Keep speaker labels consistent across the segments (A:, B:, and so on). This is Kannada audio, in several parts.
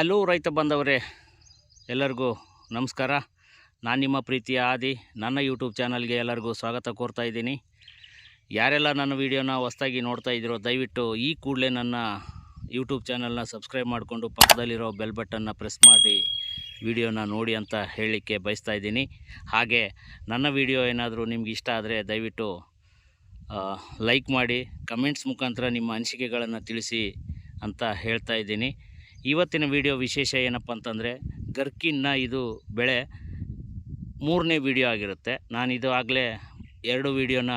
A: ಹಲೋ ರೈತ ಬಂದವರೇ ಎಲ್ಲರಿಗೂ ನಮಸ್ಕಾರ. ನಾನು ನಿಮ್ಮ ಪ್ರೀತಿಯ ಆದಿ, ನನ್ನ ಯೂಟ್ಯೂಬ್ ಚಾನಲ್ಗೆ ಎಲ್ಲರಿಗೂ ಸ್ವಾಗತ ಕೋರ್ತಾ ಇದ್ದೀನಿ. ಯಾರೆಲ್ಲ ನನ್ನ ವೀಡಿಯೋನ ಹೊಸ್ದಾಗಿ ನೋಡ್ತಾ ಇದ್ದೀರೋ, ದಯವಿಟ್ಟು ಈ ಕೂಡಲೇ ನನ್ನ ಯೂಟ್ಯೂಬ್ ಚಾನಲ್ನ ಸಬ್ಸ್ಕ್ರೈಬ್ ಮಾಡಿಕೊಂಡು ಪಕ್ಕದಲ್ಲಿರೋ ಬೆಲ್ ಬಟನ್ನ ಪ್ರೆಸ್ ಮಾಡಿ ವಿಡಿಯೋನ ನೋಡಿ ಅಂತ ಹೇಳಲಿಕ್ಕೆ ಬಯಸ್ತಾ ಇದ್ದೀನಿ. ಹಾಗೆ ನನ್ನ ವಿಡಿಯೋ ಏನಾದರೂ ನಿಮ್ಗೆ ಇಷ್ಟ ಆದರೆ ದಯವಿಟ್ಟು ಲೈಕ್ ಮಾಡಿ ಕಮೆಂಟ್ಸ್ ಮುಖಾಂತರ ನಿಮ್ಮ ಅನಿಸಿಕೆಗಳನ್ನು ತಿಳಿಸಿ ಅಂತ ಹೇಳ್ತಾ ಇದ್ದೀನಿ. ಇವತ್ತಿನ ವಿಡಿಯೋ ವಿಶೇಷ ಏನಪ್ಪ ಅಂತಂದರೆ, ಗರ್ಕಿನ್ನ ಇದು ಬೆಳೆ ಮೂರನೇ ವಿಡಿಯೋ ಆಗಿರುತ್ತೆ. ನಾನು ಇದು ಆಗಲೇ ಎರಡು ವಿಡಿಯೋನ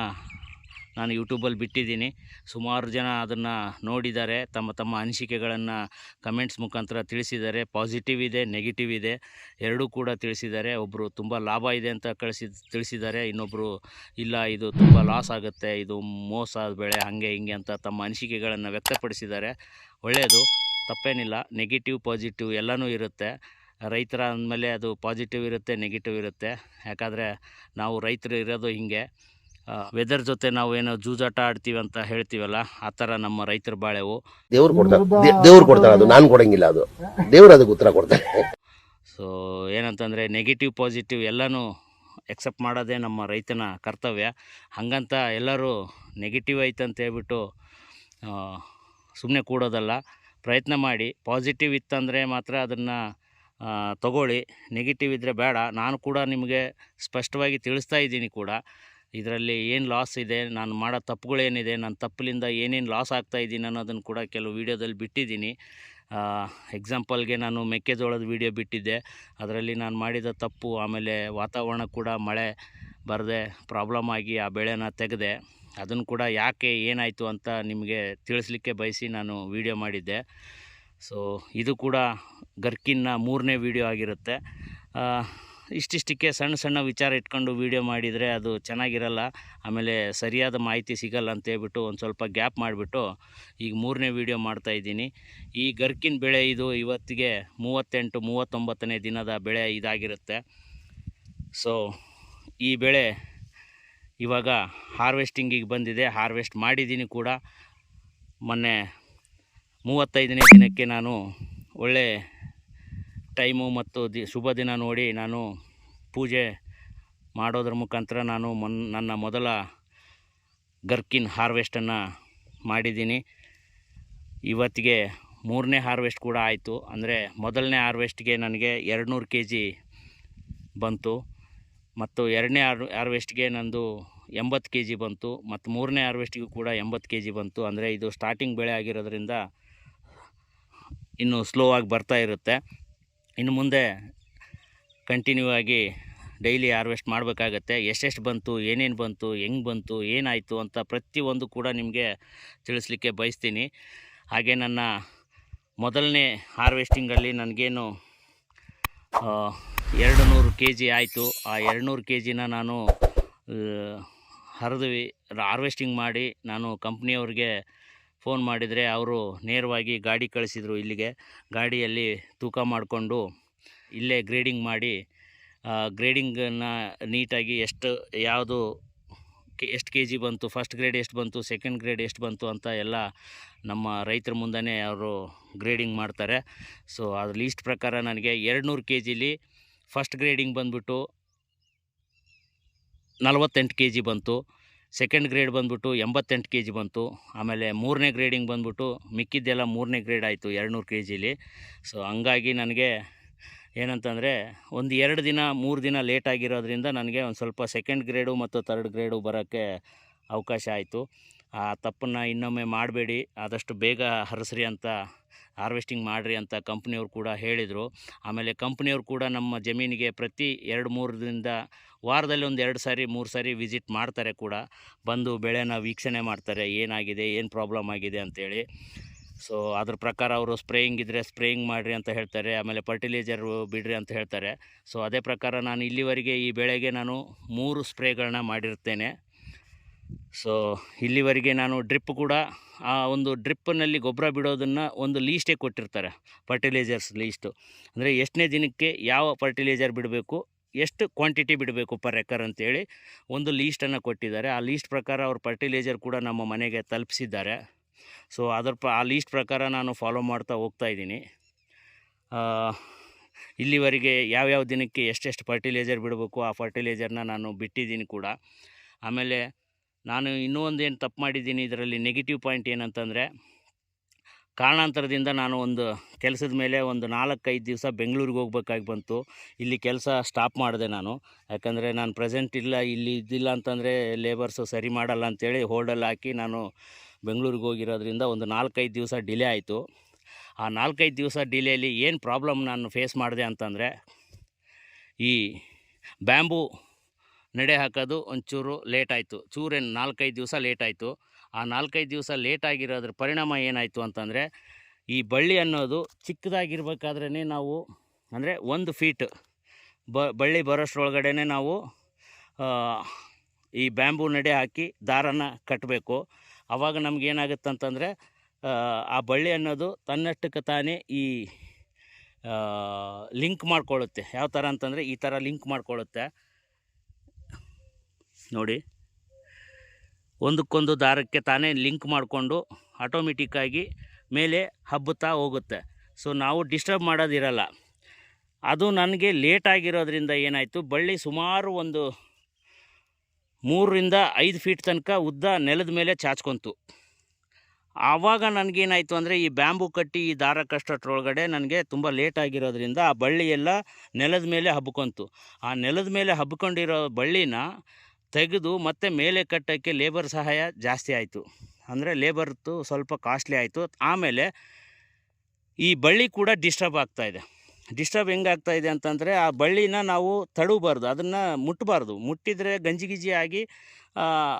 A: ನಾನು ಯೂಟ್ಯೂಬಲ್ಲಿ ಬಿಟ್ಟಿದ್ದೀನಿ. ಸುಮಾರು ಜನ ಅದನ್ನು ನೋಡಿದ್ದಾರೆ, ತಮ್ಮ ತಮ್ಮ ಅನಿಸಿಕೆಗಳನ್ನು ಕಮೆಂಟ್ಸ್ ಮುಖಾಂತರ ತಿಳಿಸಿದ್ದಾರೆ. ಪಾಸಿಟಿವ್ ಇದೆ, ನೆಗೆಟಿವ್ ಇದೆ, ಎರಡೂ ಕೂಡ ತಿಳಿಸಿದ್ದಾರೆ. ಒಬ್ಬರು ತುಂಬ ಲಾಭ ಇದೆ ಅಂತ ಕಳಿಸಿ, ತಿಳಿಸಿದ್ದಾರೆ. ಇನ್ನೊಬ್ಬರು ಇಲ್ಲ, ಇದು ತುಂಬ ಲಾಸ್ ಆಗುತ್ತೆ, ಇದು ಮೋಸ, ಬೆಳೆ ಹಾಗೆ ಹಿಂಗೆ ಅಂತ ತಮ್ಮ ಅನಿಸಿಕೆಗಳನ್ನು ವ್ಯಕ್ತಪಡಿಸಿದ್ದಾರೆ. ಒಳ್ಳೆಯದು ತಪ್ಪೇನಿಲ್ಲ. ನೆಗೆಟಿವ್ ಪಾಸಿಟಿವ್ ಎಲ್ಲನೂ ಇರುತ್ತೆ. ರೈತರ ಅಂದಮೇಲೆ ಅದು ಪಾಸಿಟಿವ್ ಇರುತ್ತೆ ನೆಗೆಟಿವ್ ಇರುತ್ತೆ. ಯಾಕಂದರೆ ನಾವು ರೈತರು ಇರೋದು ಹೀಗೆ. ವೆದರ್ ಜೊತೆ ನಾವು ಏನೋ ಜೂಜಾಟ ಆಡ್ತೀವಿ ಅಂತ ಹೇಳ್ತೀವಲ್ಲ ಆ ಥರ ನಮ್ಮ ರೈತರ ಬಾಳೆವು.
B: ದೇವ್ರು ಕೊಡ್ತಾರೆ ದೇವ್ರು ಕೊಡ್ತಾರೆ ಅದು ನಾನು ಕೊಡಂಗಿಲ್ಲ ಅದು. ದೇವ್ರು ಅದಕ್ಕೆ ಉತ್ತರ ಕೊಡ್ತಾರೆ
A: ಸೊ ಏನಂತಂದರೆ ನೆಗೆಟಿವ್ ಪಾಸಿಟಿವ್ ಎಲ್ಲನೂ ಎಕ್ಸೆಪ್ಟ್ ಮಾಡೋದೇ ನಮ್ಮ ರೈತನ ಕರ್ತವ್ಯ. ಹಾಗಂತ ಎಲ್ಲರೂ ನೆಗೆಟಿವ್ ಐತಂತ ಅಂತ ಹೇಳ್ಬಿಟ್ಟು ಸುಮ್ಮನೆ ಕೂಡೋದಲ್ಲ. ಪ್ರಯತ್ನ ಮಾಡಿ. ಪಾಸಿಟಿವ್ ಇತ್ತಂದರೆ ಮಾತ್ರ ಅದನ್ನು ತಗೊಳ್ಳಿ. ನೆಗೆಟಿವ್ ಇದ್ದರೆ ಬೇಡ. ನಾನು ಕೂಡ ನಿಮಗೆ ಸ್ಪಷ್ಟವಾಗಿ ತಿಳಿಸ್ತಾ ಇದ್ದೀನಿ ಕೂಡ. ಇದರಲ್ಲಿ ಏನು ಲಾಸ್ ಇದೆ, ನಾನು ಮಾಡೋ ತಪ್ಪುಗಳೇನಿದೆ ನನ್ನ ತಪ್ಪಲಿಂದ ಏನೇನು ಲಾಸ್ ಆಗ್ತಾ ಇದ್ದೀನಿ ಅನ್ನೋದನ್ನು ಕೂಡ ಕೆಲವು ವೀಡಿಯೋದಲ್ಲಿ ಬಿಟ್ಟಿದ್ದೀನಿ. ಎಕ್ಸಾಂಪಲ್ಗೆ ನಾನು ಮೆಕ್ಕೆಜೋಳದ ವೀಡಿಯೋ ಬಿಟ್ಟಿದ್ದೆ. ಅದರಲ್ಲಿ ನಾನು ಮಾಡಿದ ತಪ್ಪು, ಆಮೇಲೆ ವಾತಾವರಣ ಕೂಡ ಮಳೆ ಬರದೆ ಪ್ರಾಬ್ಲಮ್ ಆಗಿ ಆ ಬೆಳೆನ ತೆಗೆದೆ. ಅದನ್ನು ಕೂಡ ಯಾಕೆ ಏನಾಯಿತು ಅಂತ ನಿಮಗೆ ತಿಳಿಸ್ಲಿಕ್ಕೆ ಬಯಸಿ ನಾನು ವೀಡಿಯೋ ಮಾಡಿದ್ದೆ. ಸೊ ಇದು ಕೂಡ ಗರ್ಕಿನ್ನ ಮೂರನೇ ವಿಡಿಯೋ ಆಗಿರುತ್ತೆ. ಇಷ್ಟಿಷ್ಟಕ್ಕೆ ಸಣ್ಣ ಸಣ್ಣ ವಿಚಾರ ಇಟ್ಕೊಂಡು ವೀಡಿಯೋ ಮಾಡಿದರೆ ಅದು ಚೆನ್ನಾಗಿರಲ್ಲ. ಆಮೇಲೆ ಸರಿಯಾದ ಮಾಹಿತಿ ಸಿಗಲ್ಲ ಅಂತ ಹೇಳ್ಬಿಟ್ಟು ಒಂದು ಸ್ವಲ್ಪ ಗ್ಯಾಪ್ ಮಾಡಿಬಿಟ್ಟು ಈಗ ಮೂರನೇ ವೀಡಿಯೋ ಮಾಡ್ತಾಯಿದ್ದೀನಿ ಈ ಗರ್ಕಿನ ಬೆಳೆ ಇದು ಇವತ್ತಿಗೆ ಮೂವತ್ತೆಂಟು, ಮೂವತ್ತೊಂಬತ್ತನೇ ದಿನದ ಬೆಳೆ ಇದಾಗಿರುತ್ತೆ. ಸೊ ಈ ಬೆಳೆ ಇವಾಗ ಹಾರ್ವೆಸ್ಟಿಂಗಿಗೆ ಬಂದಿದೆ, ಹಾರ್ವೆಸ್ಟ್ ಮಾಡಿದ್ದೀನಿ ಕೂಡ. ಮೊನ್ನೆ ಮೂವತ್ತೈದನೇ ದಿನಕ್ಕೆ ನಾನು ಒಳ್ಳೆ ಟೈಮು ಮತ್ತು ದಿ, ಶುಭ ದಿನ ನೋಡಿ ನಾನು ಪೂಜೆ ಮಾಡೋದ್ರ ಮುಖಾಂತರ ನಾನು ಮೊನ್, ನನ್ನ ಮೊದಲ ಗರ್ಕಿನ್ ಹಾರ್ವೆಸ್ಟನ್ನು ಮಾಡಿದ್ದೀನಿ. ಇವತ್ತಿಗೆ ಮೂರನೇ ಹಾರ್ವೆಸ್ಟ್ ಕೂಡ ಆಯಿತು. ಅಂದರೆ ಮೊದಲನೇ ಹಾರ್ವೆಸ್ಟ್ಗೆ ನನಗೆ ಎರಡು ನೂರು ಕೆ ಬಂತು. ಮತ್ತು ಎರಡನೇ ಆರ್ ಹಾರ್ವೆಸ್ಟ್ಗೆ ನಂದು ಎಂಬತ್ತು ಕೆ ಜಿ ಬಂತು, ಮತ್ತು ಮೂರನೇ ಹಾರ್ವೆಸ್ಟಿಗೂ ಕೂಡ ಎಂಬತ್ತು ಕೆ ಜಿ ಬಂತು. ಅಂದರೆ ಇದು ಸ್ಟಾರ್ಟಿಂಗ್ ಬೆಳೆ ಆಗಿರೋದ್ರಿಂದ ಇನ್ನು ಸ್ಲೋ ಆಗಿ ಬರ್ತಾ ಇರುತ್ತೆ. ಇನ್ನು ಮುಂದೆ ಕಂಟಿನ್ಯೂ ಆಗಿ ಡೈಲಿ ಹಾರ್ವೆಸ್ಟ್ ಮಾಡಬೇಕಾಗತ್ತೆ. ಎಷ್ಟೆಷ್ಟು ಬಂತು, ಏನೇನು ಬಂತು, ಹೆಂಗೆ ಬಂತು, ಏನಾಯಿತು ಅಂತ ಪ್ರತಿಯೊಂದು ಕೂಡ ನಿಮಗೆ ತಿಳಿಸ್ಲಿಕ್ಕೆ ಬಯಸ್ತೀನಿ. ಹಾಗೆ ನನ್ನ ಮೊದಲನೇ ಹಾರ್ವೆಸ್ಟಿಂಗಲ್ಲಿ ನನಗೇನು ಎರಡು ನೂರು ಕೆ ಜಿ ಆಯಿತು. ಆ ಎರಡು ನೂರು ಕೆ ಜಿನ ನಾನು ಹರಿದು ಹಾರ್ವೆಸ್ಟಿಂಗ್ ಮಾಡಿ ನಾನು ಕಂಪ್ನಿಯವ್ರಿಗೆ ಫೋನ್ ಮಾಡಿದರೆ ಅವರು ನೇರವಾಗಿ ಗಾಡಿ ಕಳಿಸಿದರು ಇಲ್ಲಿಗೆ. ಗಾಡಿಯಲ್ಲಿ ತೂಕ ಮಾಡಿಕೊಂಡು ಇಲ್ಲೇ ಗ್ರೇಡಿಂಗ್ ಮಾಡಿ ಗ್ರೇಡಿಂಗನ್ನು ನೀಟಾಗಿ ಎಷ್ಟು, ಯಾವುದು ಕೆ, ಎಷ್ಟು ಕೆ ಜಿ ಬಂತು ಫಸ್ಟ್ ಗ್ರೇಡ್ ಎಷ್ಟು ಬಂತು ಸೆಕೆಂಡ್ ಗ್ರೇಡ್ ಎಷ್ಟು ಬಂತು ಅಂತ ಎಲ್ಲ ನಮ್ಮ ರೈತರ ಮುಂದೆನೇ ಅವರು ಗ್ರೇಡಿಂಗ್ ಮಾಡ್ತಾರೆ. ಸೊ ಅದು ಲೀಸ್ಟ್ ಪ್ರಕಾರ ನನಗೆ ಎರಡು ನೂರು ಕೆ ಜಿಲಿ ಫಸ್ಟ್ ಗ್ರೇಡಿಂಗ್ ಬಂದ್ಬಿಟ್ಟು ನಲವತ್ತೆಂಟು ಕೆ ಜಿ ಬಂತು. ಸೆಕೆಂಡ್ ಗ್ರೇಡ್ ಬಂದ್ಬಿಟ್ಟು ಎಂಬತ್ತೆಂಟು ಕೆ ಜಿ ಬಂತು. ಆಮೇಲೆ ಮೂರನೇ ಗ್ರೇಡಿಂಗ್ ಬಂದ್ಬಿಟ್ಟು ಮಿಕ್ಕಿದ್ದೆಲ್ಲ ಮೂರನೇ ಗ್ರೇಡ್ ಆಯಿತು ಎರಡುನೂರು ಕೆ ಜಿಲಿ ಸೊ ಹಂಗಾಗಿ ನನಗೆ ಏನಂತಂದರೆ ಒಂದು ಎರಡು ದಿನ, ಮೂರು ದಿನ ಲೇಟ್ ಆಗಿರೋದ್ರಿಂದ ನನಗೆ ಒಂದು ಸ್ವಲ್ಪ ಸೆಕೆಂಡ್ ಗ್ರೇಡು ಮತ್ತು ತರ್ಡ್ ಗ್ರೇಡು ಬರೋಕ್ಕೆ ಅವಕಾಶ ಆಯಿತು. ಆ ತಪ್ಪನ್ನು ಇನ್ನೊಮ್ಮೆ ಮಾಡಬೇಡಿ. ಆದಷ್ಟು ಬೇಗ ಹರಸ್ರಿ ಅಂತ ಹಾರ್ವೆಸ್ಟಿಂಗ್ ಮಾಡಿರಿ ಅಂತ ಕಂಪ್ನಿಯವ್ರು ಕೂಡ ಹೇಳಿದರು. ಆಮೇಲೆ ಕಂಪ್ನಿಯವ್ರು ಕೂಡ ನಮ್ಮ ಜಮೀನಿಗೆ ಪ್ರತಿ ಎರಡು ಮೂರು ದಿನದಿಂದ ವಾರದಲ್ಲಿ ಒಂದು ಎರಡು ಸಾರಿ, ಮೂರು ಸಾರಿ ವಿಸಿಟ್ ಮಾಡ್ತಾರೆ ಕೂಡ. ಬಂದು ಬೆಳೆನ ವೀಕ್ಷಣೆ ಮಾಡ್ತಾರೆ, ಏನಾಗಿದೆ, ಏನು ಪ್ರಾಬ್ಲಮ್ ಆಗಿದೆ ಅಂಥೇಳಿ ಸೊ, ಅದ್ರ ಪ್ರಕಾರ ಅವರು ಸ್ಪ್ರೇಯಿಂಗ್ ಇದ್ದರೆ ಸ್ಪ್ರೇಯಿಂಗ್ ಮಾಡಿರಿ ಅಂತ ಹೇಳ್ತಾರೆ, ಆಮೇಲೆ ಫರ್ಟಿಲೈಸರ್ ಬಿಡ್ರಿ ಅಂತ ಹೇಳ್ತಾರೆ. ಸೊ, ಅದೇ ಪ್ರಕಾರ ನಾನು ಇಲ್ಲಿವರೆಗೆ ಈ ಬೆಳೆಗೆ ನಾನು ಮೂರು ಸ್ಪ್ರೇಗಳನ್ನ ಮಾಡಿರ್ತೇನೆ. ಸೊ ಇಲ್ಲಿವರೆಗೆ ನಾನು ಡ್ರಿಪ್ ಕೂಡ, ಆ ಒಂದು ಡ್ರಿಪ್ಪಿನಲ್ಲಿ ಗೊಬ್ಬರ ಬಿಡೋದನ್ನು ಒಂದು ಲೀಸ್ಟೇ ಕೊಟ್ಟಿರ್ತಾರೆ ಫರ್ಟಿಲೈಸರ್ಸ್ ಲೀಸ್ಟು ಅಂದರೆ ಎಷ್ಟನೇ ದಿನಕ್ಕೆ ಯಾವ ಫರ್ಟಿಲೈಸರ್ ಬಿಡಬೇಕು, ಎಷ್ಟು ಕ್ವಾಂಟಿಟಿ ಬಿಡಬೇಕು ಪರ್ ಎಕರ್ ಅಂತೇಳಿ ಒಂದು ಲೀಸ್ಟನ್ನು ಕೊಟ್ಟಿದ್ದಾರೆ. ಆ ಲೀಸ್ಟ್ ಪ್ರಕಾರ ಅವ್ರು ಫರ್ಟಿಲೈಸರ್ ಕೂಡ ನಮ್ಮ ಮನೆಗೆ ತಲುಪಿಸಿದ್ದಾರೆ. ಸೊ ಅದರ ಆ ಲೀಸ್ಟ್ ಪ್ರಕಾರ ನಾನು ಫಾಲೋ ಮಾಡ್ತಾ ಹೋಗ್ತಾ ಇದ್ದೀನಿ. ಇಲ್ಲಿವರೆಗೆ ಯಾವ್ಯಾವ ದಿನಕ್ಕೆ ಎಷ್ಟೆಷ್ಟು ಫರ್ಟಿಲೈಸರ್ ಬಿಡಬೇಕು ಆ ಫರ್ಟಿಲೈಸರ್ನ ನಾನು ಬಿಟ್ಟಿದ್ದೀನಿ ಕೂಡ. ಆಮೇಲೆ ನಾನು ಇನ್ನೂ ಒಂದು ಏನು ತಪ್ಪು ಮಾಡಿದ್ದೀನಿ, ಇದರಲ್ಲಿ ನೆಗೆಟಿವ್ ಪಾಯಿಂಟ್ ಏನಂತಂದರೆ, ಕಾರಣಾಂತರದಿಂದ ನಾನು ಒಂದು ಕೆಲಸದ ಮೇಲೆ ಒಂದು ನಾಲ್ಕೈದು ದಿವಸ ಬೆಂಗಳೂರಿಗೆ ಹೋಗ್ಬೇಕಾಗಿ ಬಂತು. ಇಲ್ಲಿ ಕೆಲಸ ಸ್ಟಾಪ್ ಮಾಡಿದೆ ನಾನು. ಯಾಕಂದರೆ ನಾನು ಪ್ರೆಸೆಂಟ್ ಇಲ್ಲ, ಇಲ್ಲಿ ಇದ್ದಿಲ್ಲ ಅಂತಂದರೆ ಲೇಬರ್ಸು ಸರಿ ಮಾಡಲ್ಲ ಅಂತೇಳಿ ಹೋಲ್ಡಲ್ಲಿ ಹಾಕಿ ನಾನು ಬೆಂಗಳೂರಿಗೆ ಹೋಗಿರೋದ್ರಿಂದ ಒಂದು ನಾಲ್ಕೈದು ದಿವಸ ಡಿಲೇ ಆಯಿತು. ಆ ನಾಲ್ಕೈದು ದಿವಸ ಡಿಲೇಲಿ ಏನು ಪ್ರಾಬ್ಲಮ್ ನಾನು ಫೇಸ್ ಮಾಡಿದೆ ಅಂತಂದರೆ, ಈ ಬ್ಯಾಂಬೂ ನಡೆ ಹಾಕೋದು ಒಂಚೂರು ಲೇಟ್ ಆಯಿತು. ಚೂರೇನು ನಾಲ್ಕೈದು ದಿವಸ ಲೇಟ್ ಆಯಿತು. ಆ ನಾಲ್ಕೈದು ದಿವಸ ಲೇಟ್ ಆಗಿರೋದ್ರ ಪರಿಣಾಮ ಏನಾಯಿತು ಅಂತಂದರೆ, ಈ ಬಳ್ಳಿ ಅನ್ನೋದು ಚಿಕ್ಕದಾಗಿರ್ಬೇಕಾದ್ರೇ ನಾವು, ಅಂದರೆ ಒಂದು ಫೀಟ್ ಬ, ಬಳ್ಳಿ ಬರೋಷ್ಟ್ರೊಳಗಡೆ ನಾವು ಈ ಬ್ಯಾಂಬೂ ನಡೆ ಹಾಕಿ ದಾರನ ಕಟ್ಟಬೇಕು ಆವಾಗ ನಮಗೇನಾಗುತ್ತೆ ಅಂತಂದರೆ ಆ ಬಳ್ಳಿ ಅನ್ನೋದು ತನ್ನಷ್ಟಕ್ಕೆ ತಾನೇ ಈ ಲಿಂಕ್ ಮಾಡಿಕೊಳ್ಳುತ್ತೆ. ಯಾವ ಥರ ಅಂತಂದರೆ ಈ ಥರ ಲಿಂಕ್ ಮಾಡ್ಕೊಳ್ಳುತ್ತೆ. ನೋಡಿ. ಒಂದಕ್ಕೊಂದು ದಾರಕ್ಕೆ ತಾನೇ ಲಿಂಕ್ ಮಾಡಿಕೊಂಡು ಆಟೋಮೆಟಿಕ್ಕಾಗಿ ಮೇಲೆ ಹಬ್ಬುತ್ತಾ ಹೋಗುತ್ತೆ. ಸೊ, ನಾವು ಡಿಸ್ಟರ್ಬ್ ಮಾಡೋದಿರಲ್ಲ. ಅದು ನನಗೆ ಲೇಟ್ ಆಗಿರೋದ್ರಿಂದ ಏನಾಯಿತು, ಬಳ್ಳಿ ಸುಮಾರು ಒಂದು ಮೂರರಿಂದ ಐದು ಫೀಟ್ ತನಕ ಉದ್ದ ನೆಲದ ಮೇಲೆ ಚಾಚ್ಕೊಂತು. ಆವಾಗ ನನಗೇನಾಯಿತು ಅಂದರೆ, ಈ ಬ್ಯಾಂಬು ಕಟ್ಟಿ, ಈ ದಾರ ಕಷ್ಟೊಳಗಡೆ ನನಗೆ ತುಂಬ ಲೇಟ್ ಆಗಿರೋದ್ರಿಂದ ಆ ಬಳ್ಳಿಯೆಲ್ಲ ನೆಲದ ಮೇಲೆ ಹಬ್ಕೊಂತು. ಆ ನೆಲದ ಮೇಲೆ ಹಬ್ಕೊಂಡಿರೋ ಬಳ್ಳಿನ ತೆಗೆದು ಮತ್ತೆ ಮೇಲೆ ಕಟ್ಟೋಕ್ಕೆ ಲೇಬರ್ ಸಹಾಯ ಜಾಸ್ತಿ ಆಯಿತು. ಅಂದರೆ ಲೇಬರ್ದು ಸ್ವಲ್ಪ ಕಾಸ್ಟ್ಲಿ ಆಯಿತು. ಆಮೇಲೆ ಈ ಬಳ್ಳಿ ಕೂಡ ಡಿಸ್ಟರ್ಬ್ ಆಗ್ತಾಯಿದೆ ಡಿಸ್ಟರ್ಬ್ ಹೆಂಗಾಗ್ತಾ ಇದೆ ಅಂತಂದರೆ ಆ ಬಳ್ಳಿನ ನಾವು ತಡಬಾರ್ದು, ಅದನ್ನು ಮುಟ್ಟಬಾರ್ದು ಮುಟ್ಟಿದರೆ ಗಂಜಿ ಗಿಜಿ ಆಗಿ,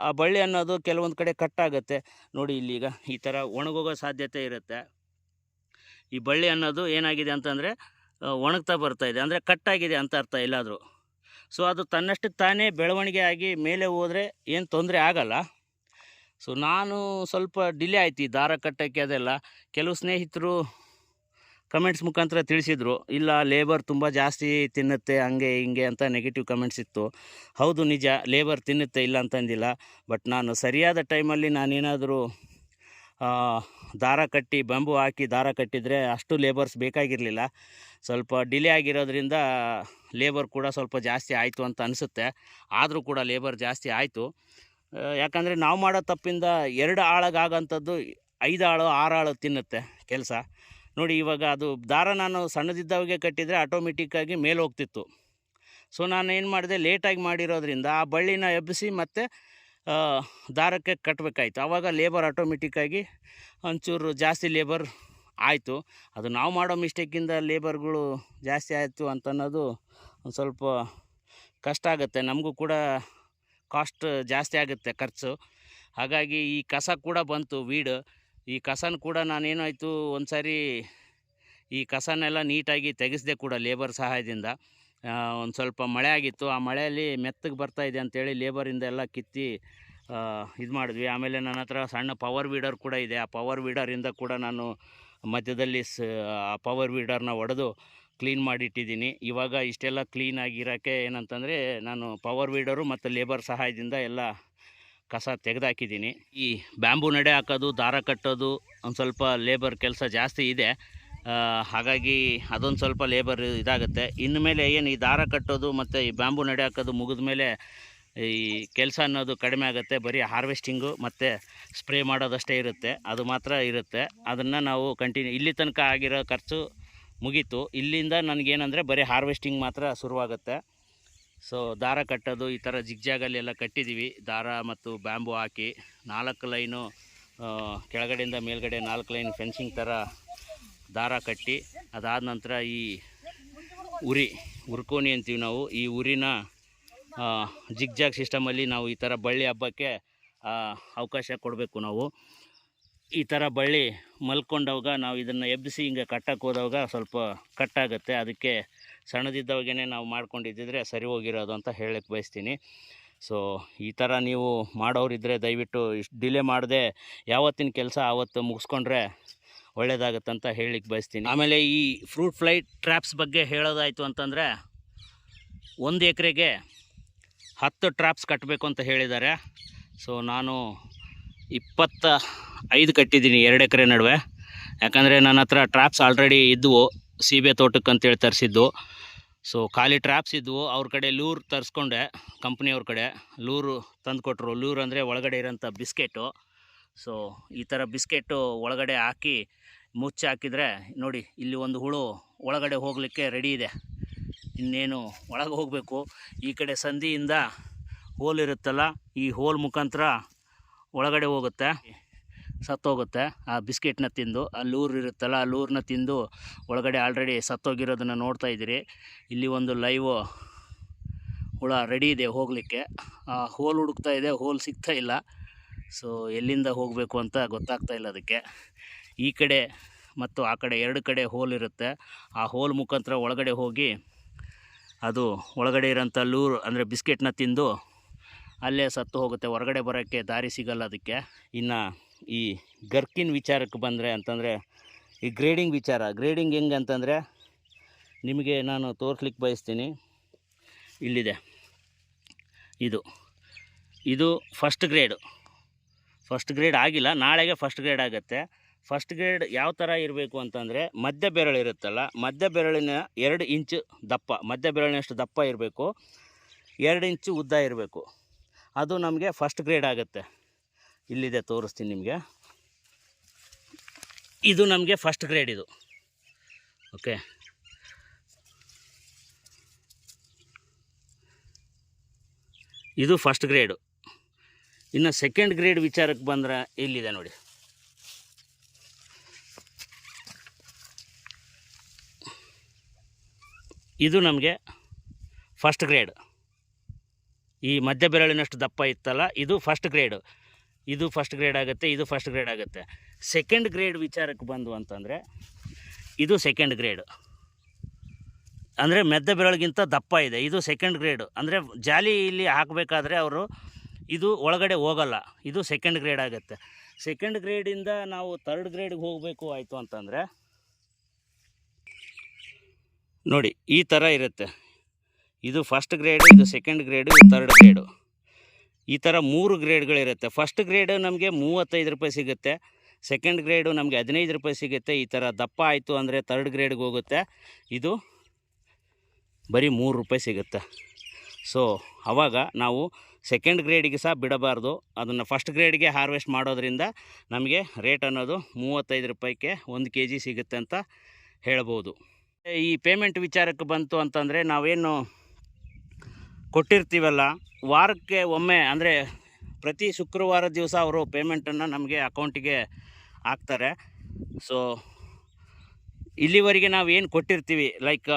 A: ಆ ಬಳ್ಳಿ ಅನ್ನೋದು ಕೆಲವೊಂದು ಕಡೆ ಕಟ್ಟಾಗುತ್ತೆ ನೋಡಿ ಇಲ್ಲಿಗ ಈ ಥರ ಒಣಗೋಗೋ ಸಾಧ್ಯತೆ ಇರುತ್ತೆ. ಈ ಬಳ್ಳಿ ಅನ್ನೋದು ಏನಾಗಿದೆ ಅಂತಂದರೆ ಒಣಗ್ತಾ ಬರ್ತಾಯಿದೆ ಅಂದರೆ ಕಟ್ಟಾಗಿದೆ ಅಂತ ಅರ್ಥ ಎಲ್ಲಾದರೂ ಸೊ ಅದು ತನ್ನಷ್ಟಕ್ಕೆ ತಾನೇ ಬೆಳವಣಿಗೆ ಆಗಿ ಮೇಲೆ ಹೋದರೆ ಏನು ತೊಂದರೆ ಆಗಲ್ಲ. ಸೊ ನಾನು ಸ್ವಲ್ಪ ಡಿಲೇ ಆಯ್ತು ಈ ದಾರ ಕಟ್ಟೋಕ್ಕೆ ಅದೆಲ್ಲ. ಕೆಲವು ಸ್ನೇಹಿತರು ಕಮೆಂಟ್ಸ್ ಮುಖಾಂತರ ತಿಳಿಸಿದರು. ಇಲ್ಲ ಲೇಬರ್ ತುಂಬ ಜಾಸ್ತಿ ತಿನ್ನುತ್ತೆ, ಹಂಗೆ ಹಿಂಗೆ ಅಂತ ನೆಗೆಟಿವ್ ಕಮೆಂಟ್ಸ್ ಇತ್ತು. ಹೌದು, ನಿಜ ಲೇಬರ್ ತಿನ್ನುತ್ತೆ, ಇಲ್ಲ ಅಂತಂದಿಲ್ಲ. ಬಟ್ ನಾನು ಸರಿಯಾದ ಟೈಮಲ್ಲಿ ನಾನೇನಾದರೂ ದಾರ ಕಟ್ಟಿ, ಬಂಬು ಹಾಕಿ ದಾರ ಕಟ್ಟಿದರೆ ಅಷ್ಟು ಲೇಬರ್ಸ್ ಬೇಕಾಗಿರಲಿಲ್ಲ. ಸ್ವಲ್ಪ ಡಿಲೇ ಆಗಿರೋದ್ರಿಂದ ಲೇಬರ್ ಕೂಡ ಸ್ವಲ್ಪ ಜಾಸ್ತಿ ಆಯಿತು ಅಂತ ಅನಿಸುತ್ತೆ. ಆದರೂ ಕೂಡ ಲೇಬರ್ ಜಾಸ್ತಿ ಆಯಿತು. ಯಾಕಂದರೆ ನಾವು ಮಾಡೋ ತಪ್ಪಿಂದ ಎರಡು ಆಳಗಾಗೋಂಥದ್ದು ಐದು ಆಳು, ಆರು ಆಳು ತಿನ್ನುತ್ತೆ ಕೆಲಸ. ನೋಡಿ ಇವಾಗ ಅದು ದಾರ ನಾನು ಸಣ್ಣದಿದ್ದವಾಗೆ ಕಟ್ಟಿದರೆ ಆಟೋಮೆಟಿಕ್ಕಾಗಿ ಮೇಲೆ ಹೋಗ್ತಿತ್ತು. ಸೊ ನಾನು ಏನು ಮಾಡಿದೆ ಲೇಟಾಗಿ ಮಾಡಿರೋದ್ರಿಂದ ಆ ಬಳ್ಳಿನ ಎಬ್ಬಿಸಿ ಮತ್ತು ದಾರಕ್ಕೆ ಕಟ್ಟಬೇಕಾಯ್ತು ಆವಾಗ ಲೇಬರ್ ಆಟೋಮೆಟಿಕ್ಕಾಗಿ ಒಂಚೂರು ಜಾಸ್ತಿ ಲೇಬರ್ ಆಯಿತು. ಅದು ನಾವು ಮಾಡೋ ಮಿಸ್ಟೇಕಿಂದ ಲೇಬರ್ಗಳು ಜಾಸ್ತಿ ಆಯಿತು ಅಂತ ಅನ್ನೋದು ಒಂದು ಸ್ವಲ್ಪ ಕಷ್ಟ ಆಗುತ್ತೆ. ನಮಗೂ ಕೂಡ ಕಾಸ್ಟ್ ಜಾಸ್ತಿ ಆಗುತ್ತೆ ಖರ್ಚು. ಹಾಗಾಗಿ ಈ ಕಸ ಕೂಡ ಬಂತು ವೀಡು ಈ ಕಸನ ಕೂಡ ನಾನೇನಾಯಿತು ಒಂದು ಸಾರಿ ಈ ಕಸನೆಲ್ಲ ನೀಟಾಗಿ ತೆಗೆಸಿದೆ ಕೂಡ ಲೇಬರ್ ಸಹಾಯದಿಂದ. ಒಂದು ಸ್ವಲ್ಪ ಮಳೆ ಆಗಿತ್ತು. ಆ ಮಳೆಯಲ್ಲಿ ಮೆತ್ತಗೆ ಬರ್ತಾ ಇದೆ ಅಂತೇಳಿ ಲೇಬರಿಂದ ಎಲ್ಲ ಕಿತ್ತಿ ಇದು ಮಾಡಿದ್ವಿ. ಆಮೇಲೆ ನನ್ನ ಹತ್ರ ಸಣ್ಣ ಪವರ್ ವೀಡರ್ ಕೂಡ ಇದೆ. ಆ ಪವರ್ ವೀಡರಿಂದ ಕೂಡ ನಾನು ಮಧ್ಯದಲ್ಲಿ ಸ, ಆ ಪವರ್ ವೀಡರ್ನ ಒಡೆದು ಕ್ಲೀನ್ ಮಾಡಿಟ್ಟಿದ್ದೀನಿ. ಇವಾಗ ಇಷ್ಟೆಲ್ಲ ಕ್ಲೀನ್ ಆಗಿರೋಕ್ಕೆ ಏನಂತಂದರೆ ನಾನು ಪವರ್ ವೀಡರು ಮತ್ತು ಲೇಬರ್ ಸಹಾಯದಿಂದ ಎಲ್ಲ ಕಸ ತೆಗೆದಾಕಿದ್ದೀನಿ. ಈ ಬ್ಯಾಂಬೂ ನಡೆ ಹಾಕೋದು, ದಾರ ಕಟ್ಟೋದು, ಒಂದು ಸ್ವಲ್ಪ ಲೇಬರ್ ಕೆಲಸ ಜಾಸ್ತಿ ಇದೆ. ಹಾಗಾಗಿ ಅದೊಂದು ಸ್ವಲ್ಪ ಲೇಬರ್ ಇದಾಗುತ್ತೆ. ಇನ್ನು ಮೇಲೆ ಏನು ಈ ದಾರ ಕಟ್ಟೋದು ಮತ್ತು ಈ ಬ್ಯಾಂಬು ನಡೆ ಹಾಕೋದು ಮುಗಿದ ಮೇಲೆ ಈ ಕೆಲಸ ಅನ್ನೋದು ಕಡಿಮೆ ಆಗುತ್ತೆ. ಬರೀ ಹಾರ್ವೆಸ್ಟಿಂಗು ಮತ್ತು ಸ್ಪ್ರೇ ಮಾಡೋದಷ್ಟೇ ಇರುತ್ತೆ. ಅದು ಮಾತ್ರ ಇರುತ್ತೆ. ಅದನ್ನು ನಾವು ಕಂಟಿನ್ಯೂ ಇಲ್ಲಿ ತನಕ ಆಗಿರೋ ಖರ್ಚು ಮುಗೀತು. ಇಲ್ಲಿಂದ ನನಗೇನಂದರೆ ಬರೀ ಹಾರ್ವೆಸ್ಟಿಂಗ್ ಮಾತ್ರ ಶುರುವಾಗುತ್ತೆ. ಸೊ ದಾರ ಕಟ್ಟೋದು ಈ ಥರ ಜಿಗ್ಜಾಗಲ್ಲಿ ಎಲ್ಲ ಕಟ್ಟಿದ್ದೀವಿ ದಾರ ಮತ್ತು ಬ್ಯಾಂಬು ಹಾಕಿ ನಾಲ್ಕು ಲೈನು ಕೆಳಗಡೆಯಿಂದ ಮೇಲ್ಗಡೆ ನಾಲ್ಕು ಲೈನ್ ಫೆನ್ಸಿಂಗ್ ಥರ ದಾರ ಕಟ್ಟಿ, ಅದಾದ ನಂತರ ಈ ಉರಿ, ಉರ್ಕೋಣಿ ಅಂತೀವಿ ನಾವು. ಈ ಉರಿನ ಜಿಗ್ಜಾಗ್ ಸಿಸ್ಟಮಲ್ಲಿ ನಾವು ಈ ಥರ ಬಳ್ಳಿ ಹಬ್ಬಕ್ಕೆ ಅವಕಾಶ ಕೊಡಬೇಕು ನಾವು. ಈ ಥರ ಬಳ್ಳಿ ಮಲ್ಕೊಂಡವಾಗ ನಾವು ಇದನ್ನು ಎಬ್ಬಿಸಿ ಹಿಂಗೆ ಕಟ್ಟಕ್ಕೆ ಹೋದಾಗ ಸ್ವಲ್ಪ ಕಟ್ಟಾಗುತ್ತೆ. ಅದಕ್ಕೆ ಸಣ್ಣದಿದ್ದವಾಗೇ ನಾವು ಮಾಡ್ಕೊಂಡಿದ್ದಿದ್ರೆ ಸರಿ ಹೋಗಿರೋದು ಅಂತ ಹೇಳಕ್ಕೆ ಬಯಸ್ತೀನಿ. ಸೊ ಈ ಥರ ನೀವು ಮಾಡೋರಿದ್ದರೆ ದಯವಿಟ್ಟು ಇಷ್ಟು ಡಿಲೇ ಮಾಡದೆ, ಯಾವತ್ತಿನ ಕೆಲಸ ಆವತ್ತು ಮುಗಿಸ್ಕೊಂಡ್ರೆ ಒಳ್ಳೆಯದಾಗತ್ತೆ ಅಂತ ಹೇಳಲಿಕ್ಕೆ ಬಯಸ್ತೀನಿ. ಆಮೇಲೆ ಈ ಫ್ರೂಟ್ ಫ್ಲೈ ಟ್ರ್ಯಾಪ್ಸ್ ಬಗ್ಗೆ ಹೇಳೋದಾಯಿತು ಅಂತಂದರೆ ಒಂದು ಎಕರೆಗೆ ಹತ್ತು ಟ್ರಾಪ್ಸ್ ಕಟ್ಟಬೇಕು ಅಂತ ಹೇಳಿದ್ದಾರೆ. ಸೊ ನಾನು ಇಪ್ಪತ್ತ ಐದು ಕಟ್ಟಿದ್ದೀನಿ ಎರಡು ಎಕರೆ ನಡುವೆ. ಯಾಕಂದರೆ ನನ್ನ ಹತ್ರ ಟ್ರಾಪ್ಸ್ ಆಲ್ರೆಡಿ ಇದ್ದವು ಸೀಬೆ ತೋಟಕ್ಕೆ ಅಂತೇಳಿ ತರಿಸಿದ್ದು. ಸೊ ಖಾಲಿ ಟ್ರಾಪ್ಸ್ ಇದ್ದವು ಅವ್ರ ಕಡೆ ಲೂರ್ ತರಿಸ್ಕೊಂಡೆ ಕಂಪ್ನಿಯವ್ರ ಕಡೆ. ಲೂರು ತಂದುಕೊಟ್ರು. ಲೂರ್ ಅಂದರೆ ಒಳಗಡೆ ಇರೋಂಥ ಬಿಸ್ಕೆಟು. ಸೊ ಈ ಥರ ಬಿಸ್ಕೆಟು ಒಳಗಡೆ ಹಾಕಿ ಮುಚ್ಚಿ ಹಾಕಿದರೆ ನೋಡಿ, ಇಲ್ಲಿ ಒಂದು ಹುಳು ಒಳಗಡೆ ಹೋಗಲಿಕ್ಕೆ ರೆಡಿ ಇದೆ. ಇನ್ನೇನು ಒಳಗೆ ಹೋಗಬೇಕು. ಈ ಕಡೆ ಸಂಧಿಯಿಂದ ಹೋಲ್ ಇರುತ್ತಲ್ಲ, ಈ ಹೋಲ್ ಮುಖಾಂತರ ಒಳಗಡೆ ಹೋಗುತ್ತೆ, ಸತ್ತೋಗುತ್ತೆ ಆ ಬಿಸ್ಕೆಟ್ನ ತಿಂದು. ಆ ಲೂರ್ ಇರುತ್ತಲ್ಲ, ಆ ಲೂರ್ನ ತಿಂದು ಒಳಗಡೆ ಆಲ್ರೆಡಿ ಸತ್ತೋಗಿರೋದನ್ನು ನೋಡ್ತಾ ಇದ್ದೀರಿ. ಇಲ್ಲಿ ಒಂದು ಲೈವ್ ಹುಳ ರೆಡಿ ಇದೆ ಹೋಗಲಿಕ್ಕೆ. ಹೋಲ್ ಹುಡುಕ್ತಾ ಇದೆ ಹೋಲ್ ಸಿಗ್ತಾ ಇಲ್ಲ. ಸೊ ಎಲ್ಲಿಂದ ಹೋಗಬೇಕು ಅಂತ ಗೊತ್ತಾಗ್ತಾ ಇಲ್ಲ ಅದಕ್ಕೆ. ಈ ಕಡೆ ಮತ್ತು ಆ ಕಡೆ ಎರಡು ಕಡೆ ಹೋಲ್ ಇರುತ್ತೆ. ಆ ಹೋಲ್ ಮುಖಾಂತರ ಒಳಗಡೆ ಹೋಗಿ ಅದು ಒಳಗಡೆ ಇರೋಂಥ ಲೂರ್ ಅಂದರೆ ಬಿಸ್ಕೆಟ್ನ ತಿಂದು ಅಲ್ಲೇ ಸತ್ತು ಹೋಗುತ್ತೆ. ಹೊರಗಡೆ ಬರೋಕ್ಕೆ ದಾರಿ ಸಿಗಲ್ಲ ಅದಕ್ಕೆ. ಇನ್ನು ಈ ಗರ್ಕಿನ್ ವಿಚಾರಕ್ಕೆ ಬಂದರೆ ಅಂತಂದರೆ, ಈ ಗ್ರೇಡಿಂಗ್ ವಿಚಾರ. ಗ್ರೇಡಿಂಗ್ ಹೆಂಗೆ ಅಂತಂದರೆ, ನಿಮಗೆ ನಾನು ತೋರಿಸ್ಲಿಕ್ಕೆ ಬಯಸ್ತೀನಿ. ಇಲ್ಲಿದೆ. ಇದು. ಇದು ಫಸ್ಟ್ ಗ್ರೇಡು ಫಸ್ಟ್ ಗ್ರೇಡ್ ಆಗಿಲ್ಲ, ನಾಳೆಗೆ ಫಸ್ಟ್ ಗ್ರೇಡ್ ಆಗುತ್ತೆ. ಫಸ್ಟ್ ಗ್ರೇಡ್ ಯಾವ ಥರ ಇರಬೇಕು ಅಂತಂದರೆ, ಮಧ್ಯ ಬೆರಳು ಇರುತ್ತಲ್ಲ, ಮಧ್ಯ ಬೆರಳಿನ ಎರಡು ಇಂಚು ದಪ್ಪ, ಮಧ್ಯ ಬೆರಳಿನಷ್ಟು ದಪ್ಪ ಇರಬೇಕು, ಎರಡು ಇಂಚು ಉದ್ದ ಇರಬೇಕು. ಅದು ನಮಗೆ ಫಸ್ಟ್ ಗ್ರೇಡ್ ಆಗುತ್ತೆ. ಇಲ್ಲಿದೆ ತೋರಿಸ್ತೀನಿ ನಿಮಗೆ. ಇದು ನಮಗೆ ಫಸ್ಟ್ ಗ್ರೇಡ್ ಇದು. ಓಕೆ ಇದು ಫಸ್ಟ್ ಗ್ರೇಡು ಇನ್ನು ಸೆಕೆಂಡ್ ಗ್ರೇಡ್ ವಿಚಾರಕ್ಕೆ ಬಂದ್ರೆ ಇಲ್ಲಿದೆ ನೋಡಿ? ಇದು ನಮಗೆ ಫಸ್ಟ್ ಗ್ರೇಡ್ ಈ ಮಧ್ಯ ಬೆರಳಿನಷ್ಟು ದಪ್ಪ ಇತ್ತಲ್ಲ, ಇದು ಫಸ್ಟ್ ಗ್ರೇಡು ಇದು ಫಸ್ಟ್ ಗ್ರೇಡ್ ಆಗುತ್ತೆ, ಇದು ಫಸ್ಟ್ ಗ್ರೇಡ್ ಆಗುತ್ತೆ. ಸೆಕೆಂಡ್ ಗ್ರೇಡ್ ವಿಚಾರಕ್ಕೆ ಬಂದು ಅಂತಂದರೆ, ಇದು ಸೆಕೆಂಡ್ ಗ್ರೇಡ್ ಅಂದರೆ ಮೆದ್ದ ಬೆರಳಿಗಿಂತ ದಪ್ಪ ಇದೆ, ಇದು ಸೆಕೆಂಡ್ ಗ್ರೇಡು ಅಂದರೆ ಜಾಲಿ ಇಲ್ಲಿ ಹಾಕಬೇಕಾದ್ರೆ ಅವರು ಇದು ಒಳಗಡೆ ಹೋಗಲ್ಲ, ಇದು ಸೆಕೆಂಡ್ ಗ್ರೇಡ್ ಆಗುತ್ತೆ. ಸೆಕೆಂಡ್ ಗ್ರೇಡಿಂದ ನಾವು ಥರ್ಡ್ ಗ್ರೇಡ್ಗೆ ಹೋಗಬೇಕು ಆಯಿತು ಅಂತಂದರೆ, ನೋಡಿ ಈ ಥರ ಇರುತ್ತೆ. ಇದು ಫಸ್ಟ್ ಗ್ರೇಡು ಇದು ಸೆಕೆಂಡ್ ಗ್ರೇಡು ಇದು ಥರ್ಡ್ ಗ್ರೇಡು ಈ ಥರ ಮೂರು ಗ್ರೇಡ್ಗಳಿರುತ್ತೆ ಫಸ್ಟ್ ಗ್ರೇಡು ನಮಗೆ ಮೂವತ್ತೈದು ರೂಪಾಯಿ ಸಿಗುತ್ತೆ ಸೆಕೆಂಡ್ ಗ್ರೇಡು ನಮಗೆ ಹದಿನೈದು ರೂಪಾಯಿ ಸಿಗುತ್ತೆ, ಈ ಥರ ದಪ್ಪ ಆಯಿತು ಅಂದರೆ ಥರ್ಡ್ ಗ್ರೇಡ್ಗೆ ಹೋಗುತ್ತೆ. ಇದು ಬರೀ ಮೂರು ರೂಪಾಯಿ ಸಿಗುತ್ತೆ. ಸೊ ಆವಾಗ ನಾವು ಸೆಕೆಂಡ್ ಗ್ರೇಡಿಗೆ ಸಹ ಬಿಡಬಾರ್ದು. ಅದನ್ನು ಫಸ್ಟ್ ಗ್ರೇಡ್ಗೆ ಹಾರ್ವೆಸ್ಟ್ ಮಾಡೋದ್ರಿಂದ ನಮಗೆ ರೇಟ್ ಅನ್ನೋದು ಮೂವತ್ತೈದು ರೂಪಾಯಿಗೆ ಒಂದು ಕೆ ಜಿ ಸಿಗುತ್ತೆ ಅಂತ ಹೇಳ್ಬೋದು. ಈ ಪೇಮೆಂಟ್ ವಿಚಾರಕ್ಕೆ ಬಂತು ಅಂತಂದರೆ ನಾವೇನು ಕೊಟ್ಟಿರ್ತೀವಲ್ಲ, ವಾರಕ್ಕೆ ಒಮ್ಮೆ ಅಂದರೆ ಪ್ರತಿ ಶುಕ್ರವಾರ ದಿವಸ ಅವರು ಪೇಮೆಂಟನ್ನು ನಮಗೆ ಅಕೌಂಟಿಗೆ ಹಾಕ್ತಾರೆ. ಸೊ ಇಲ್ಲಿವರೆಗೆ ನಾವು ಏನು ಕೊಟ್ಟಿರ್ತೀವಿ ಲೈಕ್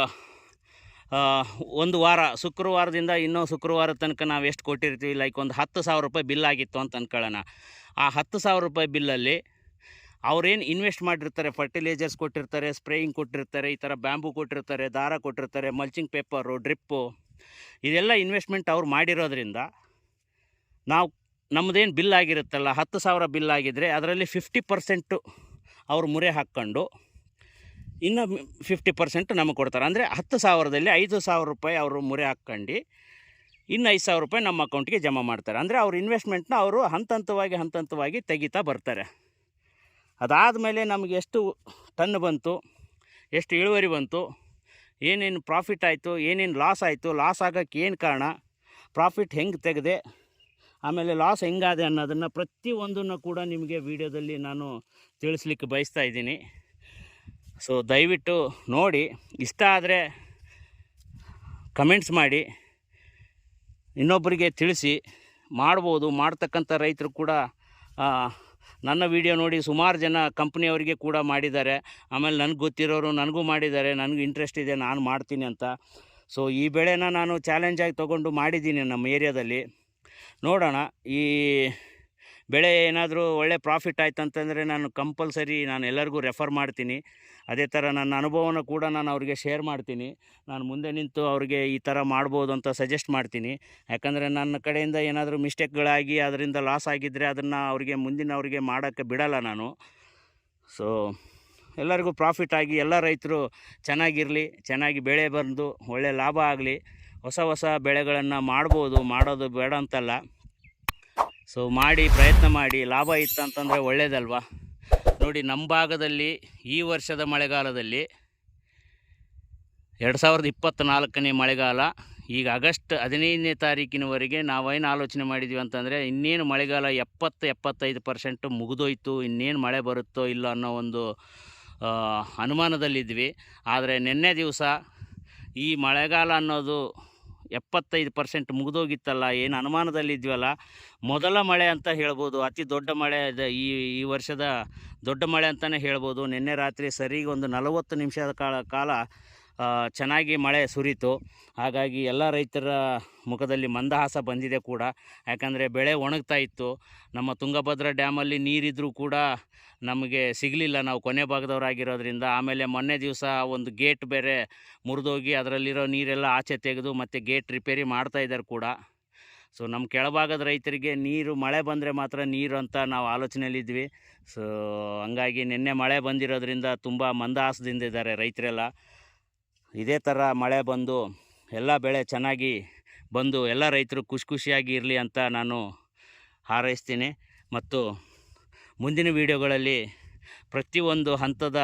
A: ಒಂದು ವಾರ, ಶುಕ್ರವಾರದಿಂದ ಇನ್ನೂ ಶುಕ್ರವಾರ ತನಕ ನಾವು ಎಷ್ಟು ಕೊಟ್ಟಿರ್ತೀವಿ? ಲೈಕ್ ಒಂದು ಹತ್ತು ಸಾವಿರ ರೂಪಾಯಿ ಬಿಲ್ ಆಗಿತ್ತು ಅಂತ ಅಂದ್ಕೊಳ್ಳೋಣ ಆ ಹತ್ತು ಸಾವಿರ ರೂಪಾಯಿ ಬಿಲ್ಲಲ್ಲಿ ಅವ್ರೇನು ಇನ್ವೆಸ್ಟ್ ಮಾಡಿರ್ತಾರೆ? ಫರ್ಟಿಲೈಸರ್ಸ್ ಕೊಟ್ಟಿರ್ತಾರೆ ಸ್ಪ್ರೇಯಿಂಗ್ ಕೊಟ್ಟಿರ್ತಾರೆ, ಈ ಥರ ಬ್ಯಾಂಬು ಕೊಟ್ಟಿರ್ತಾರೆ, ದಾರ ಕೊಟ್ಟಿರ್ತಾರೆ ಮಲ್ಚಿಂಗ್ ಪೇಪರು ಡ್ರಿಪ್ಪು ಇದೆಲ್ಲ ಇನ್ವೆಸ್ಟ್ಮೆಂಟ್ ಅವ್ರು ಮಾಡಿರೋದ್ರಿಂದ ನಾವು ನಮ್ಮದೇನು ಬಿಲ್ ಆಗಿರುತ್ತಲ್ಲ, ಹತ್ತು ಸಾವಿರ ಬಿಲ್ ಆಗಿದ್ದರೆ ಅದರಲ್ಲಿ ಫಿಫ್ಟಿ ಪರ್ಸೆಂಟು ಅವ್ರು ಮುರೆ ಹಾಕ್ಕೊಂಡು ಇನ್ನು ಫಿಫ್ಟಿ ಪರ್ಸೆಂಟ್ ನಮಗೆ ಕೊಡ್ತಾರೆ. ಅಂದರೆ ಹತ್ತು ಸಾವಿರದಲ್ಲಿ ಐದು ಸಾವಿರ ರೂಪಾಯಿ ಅವರು ಮುರೆ ಹಾಕ್ಕೊಂಡು ಇನ್ನು ಐದು ಸಾವಿರ ರೂಪಾಯಿ ನಮ್ಮ ಅಕೌಂಟ್ಗೆ ಜಮಾ ಮಾಡ್ತಾರೆ. ಅಂದರೆ ಅವ್ರ ಇನ್ವೆಸ್ಟ್ಮೆಂಟ್ನ ಅವರು ಹಂತ ಹಂತವಾಗಿ ಹಂತ ಹಂತವಾಗಿ ತೆಗಿತಾ ಬರ್ತಾರೆ. ಅದಾದಮೇಲೆ ನಮಗೆ ಎಷ್ಟು ಟನ್ ಬಂತು, ಎಷ್ಟು ಇಳುವರಿ ಬಂತು, ಏನೇನು ಪ್ರಾಫಿಟ್ ಆಯಿತು, ಏನೇನು ಲಾಸ್ ಆಯಿತು ಲಾಸ್ ಆಗೋಕ್ಕೆ ಏನು ಕಾರಣ ಪ್ರಾಫಿಟ್ ಹೆಂಗೆ ತೆಗೆದೆ, ಆಮೇಲೆ ಲಾಸ್ ಹೆಂಗಾದೆ ಅನ್ನೋದನ್ನು ಪ್ರತಿಯೊಂದನ್ನು ಕೂಡ ನಿಮಗೆ ವಿಡಿಯೋದಲ್ಲಿ ನಾನು ತಿಳಿಸ್ಲಿಕ್ಕೆ ಬಯಸ್ತಾ ಇದ್ದೀನಿ. ಸೊ ದಯವಿಟ್ಟು ನೋಡಿ, ಇಷ್ಟ ಆದರೆ ಕಮೆಂಟ್ಸ್ ಮಾಡಿ. ಇನ್ನೊಬ್ಬರಿಗೆ ತಿಳಿಸಿ, ಮಾಡ್ಬೋದು, ಮಾಡ್ತಕ್ಕಂಥ ರೈತರು ಕೂಡ ನನ್ನ ವಿಡಿಯೋ ನೋಡಿ ಸುಮಾರು ಜನ ಕಂಪ್ನಿಯವರಿಗೆ ಕೂಡ ಮಾಡಿದ್ದಾರೆ. ಆಮೇಲೆ ನನಗೆ ಗೊತ್ತಿರೋರು ನನಗೂ ಮಾಡಿದ್ದಾರೆ, ನನಗೂ ಇಂಟ್ರೆಸ್ಟ್ ಇದೆ, ನಾನು ಮಾಡ್ತೀನಿ ಅಂತ. ಸೊ ಈ ಬೆಳೆನ ನಾನು ಚಾಲೆಂಜಾಗಿ ತೊಗೊಂಡು ಮಾಡಿದ್ದೀನಿ ನಮ್ಮ ಏರಿಯಾದಲ್ಲಿ ನೋಡೋಣ, ಈ ಬೆಳೆ ಏನಾದರೂ ಒಳ್ಳೆ ಪ್ರಾಫಿಟ್ ಆಯ್ತು ಅಂತಂದರೆ ನಾನು ಕಂಪಲ್ಸರಿ ನಾನು ಎಲ್ಲರಿಗೂ ರೆಫರ್ ಮಾಡ್ತೀನಿ. ಅದೇ ಥರ ನನ್ನ ಅನುಭವನ ಕೂಡ ನಾನು ಅವರಿಗೆ ಶೇರ್ ಮಾಡ್ತೀನಿ. ನಾನು ಮುಂದೆ ನಿಂತು ಅವರಿಗೆ ಈ ಥರ ಮಾಡ್ಬೋದು ಅಂತ ಸಜೆಸ್ಟ್ ಮಾಡ್ತೀನಿ. ಯಾಕಂದರೆ ನನ್ನ ಕಡೆಯಿಂದ ಏನಾದರೂ ಮಿಸ್ಟೇಕ್ಗಳಾಗಿ ಅದರಿಂದ ಲಾಸ್ ಆಗಿದ್ದರೆ ಅದನ್ನು ಅವರಿಗೆ ಮುಂದಿನ ಅವರಿಗೆ ಮಾಡೋಕ್ಕೆ ಬಿಡಲ್ಲ ನಾನು. ಸೊ ಎಲ್ಲರಿಗೂ ಪ್ರಾಫಿಟ್ ಆಗಿ ಎಲ್ಲ ರೈತರು ಚೆನ್ನಾಗಿರಲಿ, ಚೆನ್ನಾಗಿ ಬೆಳೆ ಬಂದು ಒಳ್ಳೆ ಲಾಭ ಆಗಲಿ, ಹೊಸ ಹೊಸ ಬೆಳೆಗಳನ್ನು ಮಾಡ್ಬೋದು, ಮಾಡೋದು ಬೇಡ ಅಂತಲ್ಲ. ಸೊ ಮಾಡಿ, ಪ್ರಯತ್ನ ಮಾಡಿ, ಲಾಭ ಇತ್ತು ಅಂತಂದರೆ ಒಳ್ಳೇದಲ್ವಾ? ನೋಡಿ, ನಮ್ಮ ಭಾಗದಲ್ಲಿ ಈ ವರ್ಷದ ಮಳೆಗಾಲದಲ್ಲಿ ಎರಡು ಸಾವಿರದ ಇಪ್ಪತ್ತ್ನಾಲ್ಕನೇ ಮಳೆಗಾಲ, ಈಗ ಆಗಸ್ಟ್ ಹದಿನೈದನೇ ತಾರೀಕಿನವರೆಗೆ ನಾವೇನು ಆಲೋಚನೆ ಮಾಡಿದ್ವಿ ಅಂತಂದರೆ, ಇನ್ನೇನು ಮಳೆಗಾಲ ಎಪ್ಪತ್ತು, ಎಪ್ಪತ್ತೈದು ಪರ್ಸೆಂಟು ಮುಗಿದೋಯ್ತು, ಇನ್ನೇನು ಮಳೆ ಬರುತ್ತೋ ಇಲ್ಲೋ ಅನ್ನೋ ಒಂದು ಅನುಮಾನದಲ್ಲಿದ್ವಿ. ಆದರೆ ನಿನ್ನೆ ದಿವಸ ಈ ಮಳೆಗಾಲ ಅನ್ನೋದು ಎಪ್ಪತ್ತೈದು ಪರ್ಸೆಂಟ್ ಮುಗಿದೋಗಿತ್ತಲ್ಲ, ಏನು ಅನುಮಾನದಲ್ಲಿದ್ವಲ್ಲ. ಮೊದಲ ಮಳೆ ಅಂತ ಹೇಳ್ಬೋದು, ಅತಿ ದೊಡ್ಡ ಮಳೆ ಈ ಈ ವರ್ಷದ ದೊಡ್ಡ ಮಳೆ ಅಂತಲೇ ಹೇಳ್ಬೋದು. ನಿನ್ನೆ ರಾತ್ರಿ ಸರಿಗೆ ಒಂದು ನಲವತ್ತು ನಿಮಿಷದ ಕಾಲ ಕಾಲ ಚೆನ್ನಾಗಿ ಮಳೆ ಸುರಿತು. ಹಾಗಾಗಿ ಎಲ್ಲ ರೈತರ ಮುಖದಲ್ಲಿ ಮಂದಹಾಸ ಬಂದಿದೆ ಕೂಡ. ಯಾಕಂದರೆ ಬೆಳೆ ಒಣಗ್ತಾ ಇತ್ತು. ನಮ್ಮ ತುಂಗಭದ್ರಾ ಡ್ಯಾಮಲ್ಲಿ ನೀರಿದ್ದರೂ ಕೂಡ ನಮಗೆ ಸಿಗಲಿಲ್ಲ. ನಾವು ಕೊನೆ ಭಾಗದವರಾಗಿರೋದ್ರಿಂದ ಆಮೇಲೆ ಮೊನ್ನೆ ದಿವಸ ಒಂದು ಗೇಟ್ ಬೇರೆ ಮುರಿದೋಗಿ ಅದರಲ್ಲಿರೋ ನೀರೆಲ್ಲ ಆಚೆ ತೆಗೆದು ಮತ್ತು ಗೇಟ್ ರಿಪೇರಿ ಮಾಡ್ತಾ ಇದ್ದಾರೆ ಕೂಡ. ಸೊ, ನಮ್ಮ ಕೆಳಭಾಗದ ರೈತರಿಗೆ ನೀರು, ಮಳೆ ಬಂದರೆ ಮಾತ್ರ ನೀರು ಅಂತ ನಾವು ಆಲೋಚನೆಯಲ್ಲಿದ್ವಿ. ಸೊ, ಹಂಗಾಗಿ ನಿನ್ನೆ ಮಳೆ ಬಂದಿರೋದ್ರಿಂದ ತುಂಬ ಮಂದಹಾಸದಿಂದ ಇದ್ದಾರೆ ರೈತರೆಲ್ಲ. ಇದೇ ಥರ ಮಳೆ ಬಂದು ಎಲ್ಲ ಬೆಳೆ ಚೆನ್ನಾಗಿ ಬಂದು ಎಲ್ಲ ರೈತರು ಖುಷಿ ಖುಷಿಯಾಗಿ ಇರಲಿ ಅಂತ ನಾನು ಹಾರೈಸ್ತೀನಿ. ಮತ್ತು ಮುಂದಿನ ವಿಡಿಯೋಗಳಲ್ಲಿ ಪ್ರತಿಯೊಂದು ಹಂತದ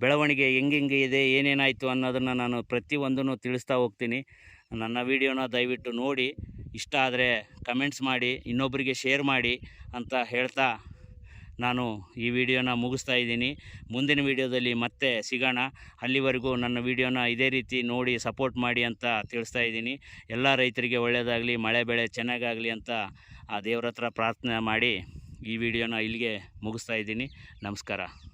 A: ಬೆಳವಣಿಗೆ ಹೆಂಗೆಂಗೆ ಇದೆ, ಏನೇನಾಯಿತು ಅನ್ನೋದನ್ನು ನಾನು ಪ್ರತಿಯೊಂದನ್ನು ತಿಳಿಸ್ತಾ ಹೋಗ್ತೀನಿ. ನನ್ನ ವಿಡಿಯೋನ ದಯವಿಟ್ಟು ನೋಡಿ. ಇಷ್ಟ ಆದರೆ ಕಮೆಂಟ್ಸ್ ಮಾಡಿ ಇನ್ನೊಬ್ಬರಿಗೆ ಶೇರ್ ಮಾಡಿ ಅಂತ ಹೇಳ್ತಾ ನಾನು ಈ ವಿಡಿಯೋನ ಮುಗಿಸ್ತಾ ಇದ್ದೀನಿ. ಮುಂದಿನ ವಿಡಿಯೋದಲ್ಲಿ ಮತ್ತೆ ಸಿಗೋಣ. ಅಲ್ಲಿವರೆಗೂ ನನ್ನ ವಿಡಿಯೋನ ಇದೇ ರೀತಿ ನೋಡಿ ಸಪೋರ್ಟ್ ಮಾಡಿ ಅಂತ ತಿಳಿಸ್ತಾ ಇದ್ದೀನಿ. ಎಲ್ಲ ರೈತರಿಗೆ ಒಳ್ಳೆಯದಾಗಲಿ, ಮಳೆ ಬೆಳೆ ಚೆನ್ನಾಗಾಗಲಿ ಅಂತ ಆ ದೇವ್ರ ಪ್ರಾರ್ಥನೆ ಮಾಡಿ ಈ ವಿಡಿಯೋನ ಇಲ್ಲಿಗೆ ಮುಗಿಸ್ತಾ ಇದ್ದೀನಿ. ನಮಸ್ಕಾರ.